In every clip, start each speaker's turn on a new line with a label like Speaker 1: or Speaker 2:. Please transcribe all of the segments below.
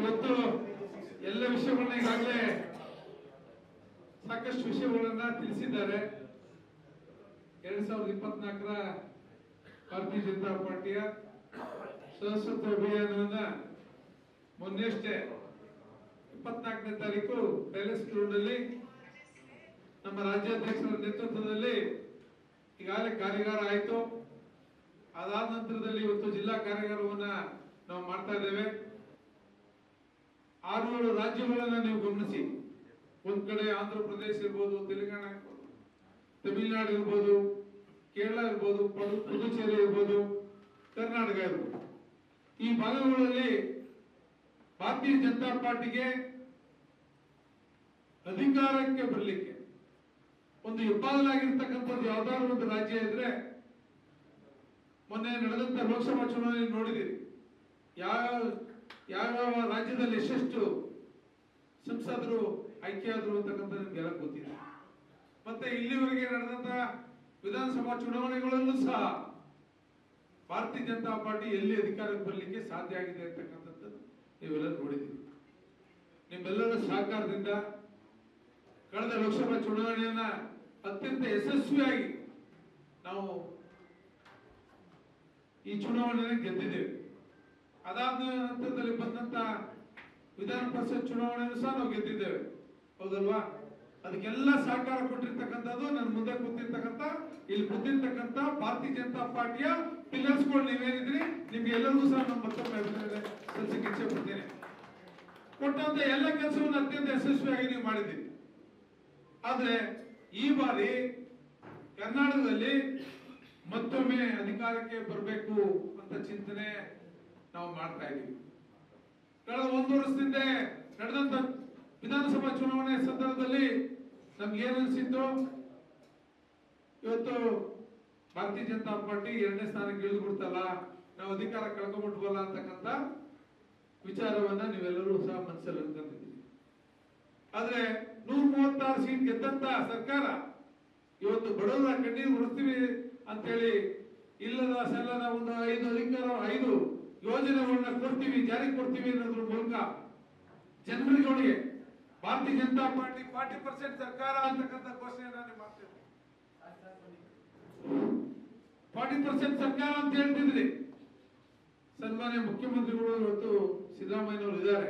Speaker 1: ಇವತ್ತು ಎಲ್ಲ ವಿಷಯಗಳನ್ನ ಈಗಾಗಲೇ ಸಾಕಷ್ಟು ವಿಷಯಗಳನ್ನ ತಿಳಿಸಿದ್ದಾರೆ. ಎರಡ್ ಸಾವಿರದ ಇಪ್ಪತ್ನಾಲ್ಕರ ಭಾರತೀಯ ಜನತಾ ಪಾರ್ಟಿಯ ಸದಸ್ಯತ್ವ ಅಭಿಯಾನವನ್ನ ಮೊನ್ನೆಷ್ಟೇ ಇಪ್ಪತ್ನಾಲ್ಕನೇ ತಾರೀಕು ಪ್ಯಾಲೇಸ್ ಗ್ರೌಂಡ್ ಅಲ್ಲಿ ನಮ್ಮ ರಾಜ್ಯಾಧ್ಯಕ್ಷರ ನೇತೃತ್ವದಲ್ಲಿ ಈಗಾಗಲೇ ಕಾರ್ಯಾಗಾರ ಆಯಿತು. ಅದಾದ ನಂತರದಲ್ಲಿ ಇವತ್ತು ಜಿಲ್ಲಾ ಕಾರ್ಯಾಗಾರವನ್ನ ನಾವು ಮಾಡ್ತಾ ಇದ್ದೇವೆ. ಆರು ಏಳು ರಾಜ್ಯಗಳನ್ನ ನೀವು ಗಮನಿಸಿ. ಒಂದ್ ಕಡೆ ಆಂಧ್ರ ಪ್ರದೇಶ ಇರ್ಬೋದು, ತೆಲಂಗಾಣ ಇರ್ಬೋದು, ತಮಿಳುನಾಡು ಇರ್ಬೋದು, ಕೇರಳ ಇರ್ಬೋದು, ಪುದು- ಪುದುಚೇರಿ ಇರ್ಬೋದು, ಕರ್ನಾಟಕ ಇರ್ಬೋದು. ಈ ಭಾಗಗಳಲ್ಲಿ ಭಾರತೀಯ ಜನತಾ ಪಾರ್ಟಿಗೆ ಅಧಿಕಾರಕ್ಕೆ ಬರಲಿಕ್ಕೆ ಒಂದು ಹೆಬ್ಬಾಗಲಾಗಿರ್ತಕ್ಕಂಥದ್ದು ಯಾವ್ದಾದ್ರು ಒಂದು ರಾಜ್ಯ ಇದ್ರೆ ಮೊನ್ನೆ ನಡೆದಂತ ಲೋಕಸಭಾ ಚುನಾವಣೆ ನೋಡಿದಿರಿ ಯಾವ ಯಾವ ರಾಜ್ಯದಲ್ಲಿ ಎಷ್ಟೆಷ್ಟು ಸಂಸದರು ಆಯ್ಕೆಯಾದರು ಅಂತಕ್ಕಂಥ ನಿಮ್ಗೆಲ್ಲ ಗೊತ್ತಿದೆ. ಮತ್ತೆ ಇಲ್ಲಿವರೆಗೆ ನಡೆದಂತ ವಿಧಾನಸಭಾ ಚುನಾವಣೆಗಳಲ್ಲೂ ಸಹ ಭಾರತೀಯ ಜನತಾ ಪಾರ್ಟಿ ಎಲ್ಲಿ ಅಧಿಕಾರಕ್ಕೆ ಬರಲಿಕ್ಕೆ ಸಾಧ್ಯ ಆಗಿದೆ ಅಂತಕ್ಕಂಥದ್ದು ನೀವೆಲ್ಲ ನೋಡಿದ್ದೀರಿ. ನಿಮ್ಮೆಲ್ಲರ ಸಹಕಾರದಿಂದ ಕಳೆದ ಲೋಕಸಭಾ ಚುನಾವಣೆಯನ್ನ ಅತ್ಯಂತ ಯಶಸ್ವಿಯಾಗಿ ನಾವು ಈ ಚುನಾವಣೆಯನ್ನು ಗೆದ್ದಿದ್ದೇವೆ. ಅದಾದ ನಂತರದಲ್ಲಿ ಬಂದಂತ ವಿಧಾನ ಪರಿಷತ್ ಚುನಾವಣೆಯನ್ನು ಸಹ ನಾವು ಗೆದ್ದಿದ್ದೇವೆ. ಹೌದಲ್ವಾ? ಅದಕ್ಕೆಲ್ಲ ಸಹಕಾರ ಕೊಟ್ಟಿರ್ತಕ್ಕಂಥದ್ದು, ನನ್ನ ಮುಂದೆ ಕೂತಿರ್ತಕ್ಕಂಥ, ಇಲ್ಲಿ ಕೂತಿರ್ತಕ್ಕಂಥ ಭಾರತೀಯ ಜನತಾ ಪಾರ್ಟಿಯ ಪಿಲ್ಲರ್ಸ್ಗಳು ನೀವೇನಿದ್ರಿ ನಿಮ್ಗೆ ಎಲ್ಲರಿಗೂ ಸಹ ನಮ್ಮ ಮತ್ತೊಮ್ಮೆ ಅಭಿನಂದನೆ ಸಲ್ಲಿಸಕ್ಕೆ ಇಚ್ಛೆ ಪಡ್ತೇನೆ ಕೊಟ್ಟಂತ ಎಲ್ಲ ಕೆಲಸವನ್ನು ಅತ್ಯಂತ ಯಶಸ್ವಿಯಾಗಿ ನೀವು ಮಾಡಿದ್ದೀರಿ. ಆದ್ರೆ ಈ ಬಾರಿ ಕರ್ನಾಟಕದಲ್ಲಿ ಮತ್ತೊಮ್ಮೆ ಅಧಿಕಾರಕ್ಕೆ ಬರಬೇಕು ಅಂತ ಚಿಂತನೆ ನಾವು ಮಾಡ್ತಾ ಇದ್ದೀವಿ. ಕಳೆದ ಒಂದು ವರ್ಷದಿಂದ ನಡೆದಂತ ವಿಧಾನಸಭಾ ಚುನಾವಣೆ ಸಂದರ್ಭದಲ್ಲಿ ನಮ್ಗೆ ಏನು ಅನ್ಸಿತ್ತು? ಇವತ್ತು ಭಾರತೀಯ ಜನತಾ ಪಾರ್ಟಿ ಎರಡನೇ ಸ್ಥಾನಕ್ಕೆ ಇಳಿದು ಬಿಡ್ತಲ್ಲ, ನಾವು ಅಧಿಕಾರ ಕಳ್ಕೊಂಡ್ಬಿಟ್ವಲ್ಲ ಅಂತಕ್ಕಂಥ ವಿಚಾರವನ್ನ ನೀವೆಲ್ಲರೂ ಸಹ ಮನಸ್ಸಲ್ಲಿ ಅನ್ಕೊಂಡಿದ್ದೀರಿ. ಆದ್ರೆ ನೂರ ಮೂವತ್ತಾರು ಸೀಟ್ ಗೆದ್ದಂತ ಸರ್ಕಾರ ಇವತ್ತು ಬಡವರ ಕಣ್ಣೀರು ಉಳಿಸ್ತೀವಿ ಅಂತೇಳಿ ಇಲ್ಲದ ಸಲ್ಲದ ಒಂದು ಐದು ಅಧಿಕಾರ, ಐದು ಯೋಜನೆಗಳನ್ನ ಕೊಡ್ತೀವಿ, ಜಾರಿಗೆ ಕೊಡ್ತೀವಿ ಅನ್ನೋದ್ರ ಮೂಲಕ ಜನರಿಗೆ ಭಾರತೀಯ ಜನತಾ ಪಾರ್ಟಿ ಫಾರ್ಟಿ ಪರ್ಸೆಂಟ್ ಸರ್ಕಾರ ಅಂತಕ್ಕಂಥ ಘೋಷಣೆಯನ್ನ ನೀವು ಮಾಡ್ತೀವಿ ಫಾರ್ಟಿ ಪರ್ಸೆಂಟ್ ಸರ್ಕಾರ ಅಂತ ಹೇಳ್ತಿದ್ರಿ. ಸನ್ಮಾನ್ಯ ಮುಖ್ಯಮಂತ್ರಿಗಳು ಇವತ್ತು ಸಿದ್ದರಾಮಯ್ಯನವರು ಇದ್ದಾರೆ.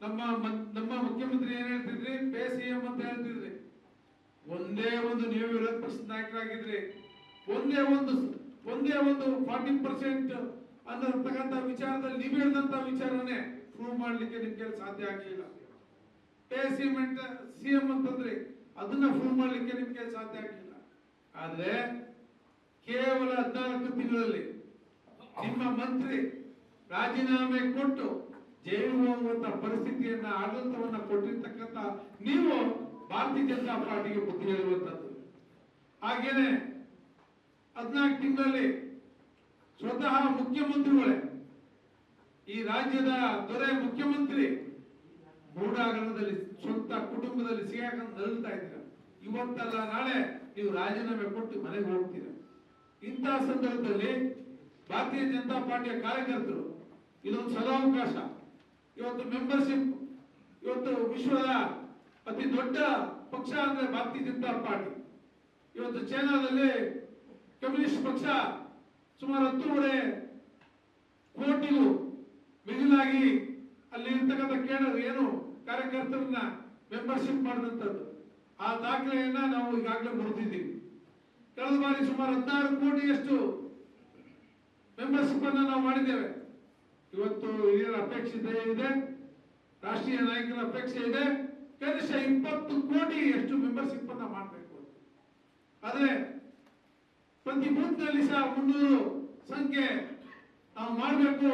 Speaker 1: ನಮ್ಮ ನಮ್ಮ ಮುಖ್ಯಮಂತ್ರಿ ಏನ್ ಹೇಳ್ತಿದ್ರಿ? ಪೇ ಸಿಎಂ ಅಂತ ಹೇಳ್ತಿದ್ರಿ. ಒಂದೇ ಒಂದು ನೀವು ವಿರೋಧ ಪಕ್ಷದ ನಾಯಕರಾಗಿದ್ರಿ. ಒಂದೇ ಒಂದು ಒಂದೇ ಒಂದು ಫಾರ್ಟಿ ಪರ್ಸೆಂಟ್ ಅನ್ನತಕ್ಕಂಥ ವಿಚಾರದಲ್ಲಿ ನೀವು ಹೇಳಿದಂತ ವಿಚಾರನೇ ಪ್ರೂವ್ ಮಾಡ್ಲಿಕ್ಕೆ ನಿಮ್ಗೆ ಸಾಧ್ಯ ಆಗಲಿಲ್ಲ. ಪೇ ಸಿಎಂ ಅಂತಂದ್ರೆ ಅದನ್ನ ಪ್ರೂವ್ ಮಾಡ್ಲಿಕ್ಕೆ ನಿಮ್ಗೆ ಸಾಧ್ಯ ಆಗಲಿಲ್ಲ. ಆದ್ರೆ ಕೇವಲ ಹದಿನಾಲ್ಕು ತಿಂಗಳಲ್ಲಿ ನಿಮ್ಮ ಮಂತ್ರಿ ರಾಜೀನಾಮೆ ಕೊಟ್ಟು ಜೈಲು ಹೋಗುವಂತ ಪರಿಸ್ಥಿತಿಯನ್ನ, ಆಡಳಿತವನ್ನ ಕೊಟ್ಟಿರ್ತಕ್ಕಂಥ ನೀವು ಭಾರತೀಯ ಜನತಾ ಪಾರ್ಟಿಗೆ ಬುದ್ಧಿ ಹೇಳುವಂತದ್ದು. ಹಾಗೇನೆ ಹದಿನಾಲ್ಕು ತಿಂಗಳಲ್ಲಿ ಸ್ವತಃ ಮುಖ್ಯಮಂತ್ರಿಗಳೇ. ಈ ರಾಜ್ಯದ ದೊರೆ ಮುಖ್ಯಮಂತ್ರಿ ಗೂಢಾಗರಣದಲ್ಲಿ ಸ್ವಂತ ಕುಟುಂಬದಲ್ಲಿ ಸಿಗಾಕೊಂಡು ನಲ್ತಾ ಇದ್ದೀರ. ಇವತ್ತಲ್ಲ ನಾಳೆ ನೀವು ರಾಜೀನಾಮೆ ಕೊಟ್ಟು ಮನೆಗೆ ಹೋಗ್ತೀರ. ಇಂತಹ ಸಂದರ್ಭದಲ್ಲಿ ಭಾರತೀಯ ಜನತಾ ಪಾರ್ಟಿಯ ಕಾರ್ಯಕರ್ತರು, ಇದೊಂದು ಸದಾವಕಾಶ. ಇವತ್ತು ಮೆಂಬರ್ಶಿಪ್ ಇವತ್ತು ವಿಶ್ವದ ಅತಿ ದೊಡ್ಡ ಪಕ್ಷ ಅಂದ್ರೆ ಭಾರತೀಯ ಜನತಾ ಪಾರ್ಟಿ. ಇವತ್ತು ಚೈನಾದಲ್ಲಿ ಕಮ್ಯುನಿಸ್ಟ್ ಪಕ್ಷ ಸುಮಾರು ಹತ್ತೂವರೆ ಕೋಟಿಗೂ ಮಿಗಿಲಾಗಿ ಅಲ್ಲಿ ಇರ್ತಕ್ಕಂಥ ಕೇಳರು ಏನು ಕಾರ್ಯಕರ್ತರನ್ನ ಮೆಂಬರ್ಶಿಪ್ ಮಾಡಿದಂಥದ್ದು ಆ ದಾಖಲೆಯನ್ನ ನಾವು ಈಗಾಗಲೇ ಮುರಿದಿದ್ದೀವಿ. ಕಳೆದ ಬಾರಿ ಸುಮಾರು ಹದಿನಾರು ಕೋಟಿಯಷ್ಟು ಮೆಂಬರ್ಶಿಪ್ ಅನ್ನ ನಾವು ಮಾಡಿದ್ದೇವೆ. ಇವತ್ತು ಹಿರಿಯರ ಅಪೇಕ್ಷೆ ಇದೆ ರಾಷ್ಟ್ರೀಯ ನಾಯಕರ ಅಪೇಕ್ಷೆ ಇದೆ. ಕನಿಷ್ಠ ಇಪ್ಪತ್ತು ಕೋಟಿ ಎಷ್ಟು ಮೆಂಬರ್ಶಿಪ್ ಅನ್ನ ಮಾಡಬೇಕು ಆದ್ರೆ ಪ್ರತಿ ಬೂತ್ನಲ್ಲಿ ಸಹ ಮುನ್ನೂರು ಸಂಖ್ಯೆ ನಾವು ಮಾಡಬೇಕು.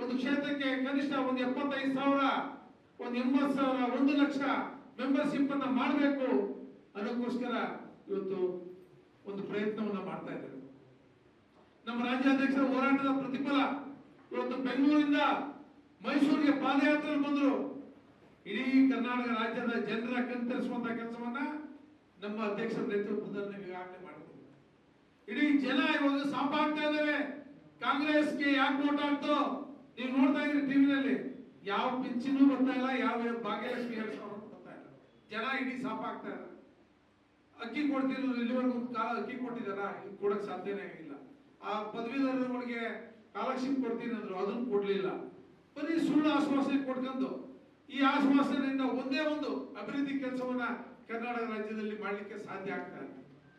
Speaker 1: ಒಂದು ಕ್ಷೇತ್ರಕ್ಕೆ ಕನಿಷ್ಠ ಒಂದು ಎಪ್ಪತ್ತೈದು ಸಾವಿರ, ಒಂದು ಎಂಬತ್ತು ಸಾವಿರ, ಒಂದು ಲಕ್ಷ ಮೆಂಬರ್ಶಿಪ್ ಅನ್ನ ಮಾಡಬೇಕು. ಅದಕ್ಕೋಸ್ಕರ ಇವತ್ತು ಒಂದು ಪ್ರಯತ್ನವನ್ನ ಮಾಡ್ತಾ ಇದ್ದೇವೆ. ನಮ್ಮ ರಾಜ್ಯಾಧ್ಯಕ್ಷರ ಹೋರಾಟದ ಪ್ರತಿಫಲ ಇವತ್ತು ಬೆಂಗಳೂರಿಂದ ಮೈಸೂರಿಗೆ ಪಾದಯಾತ್ರೆ ಬಂದರು. ಇಡೀ ಕರ್ನಾಟಕ ರಾಜ್ಯದ ಜನರ ಕಣ್ತರಿಸುವಂತ ಕೆಲಸವನ್ನ ನಮ್ಮ ಅಧ್ಯಕ್ಷರ ನೇತೃತ್ವದಲ್ಲಿ ಈಗಾಗಲೇ ಮಾಡಿದ್ದೀವಿ ಇಡೀ ಜನ ಇವಾಗ ಸಂಪಾಡ್ತಾ ಇದ್ದಾರೆ ಕಾಂಗ್ರೆಸ್ಗೆ ಯಾಕೆ ವೋಟ್ ಹಾಕ್ತೋ ನೀವು ನೋಡ್ತಾ ಇದ್ರಿ ಟಿವಿನಲ್ಲಿ ಯಾವ ಪಿಂಚಿನೂ ಬರ್ತಾ ಇಲ್ಲ, ಯಾವ ಭಾಗ್ಯಲಕ್ಷ್ಮಿ ಎರಡ್ ಸಾವಿರ ಬರ್ತಾ ಇಲ್ಲ. ಜನ ಇಡೀ ಸಾಪಾಗ್ತಾ ಇಲ್ಲ ಅಕ್ಕಿ ಕೊಡ್ತಿದ್ರು ಇಲ್ಲಿವರೆಗೂ ಕಾಲ ಅಕ್ಕಿ ಕೊಟ್ಟಿದಾರ ಕೊಡಕ್ ಸಾಧ್ಯನೇ ಆಗಿಲ್ಲ ಆ ಪದವೀಧರಗಳಿಗೆ ಕಾಲಕ್ಷಿಪ್ ಕೊಡ್ತೀನಿ ಅಂದ್ರು, ಅದನ್ನು ಕೊಡ್ಲಿಲ್ಲ. ಬರೀ ಸುಳ್ಳು ಆಶ್ವಾಸನೆ ಕೊಟ್ಕೊಂಡು, ಈ ಆಶ್ವಾಸನೆಯಿಂದ ಒಂದೇ ಒಂದು ಅಭಿವೃದ್ಧಿ ಕೆಲಸವನ್ನ ಕರ್ನಾಟಕ ರಾಜ್ಯದಲ್ಲಿ ಮಾಡಲಿಕ್ಕೆ ಸಾಧ್ಯ ಆಗ್ತಾ ಇಲ್ಲ.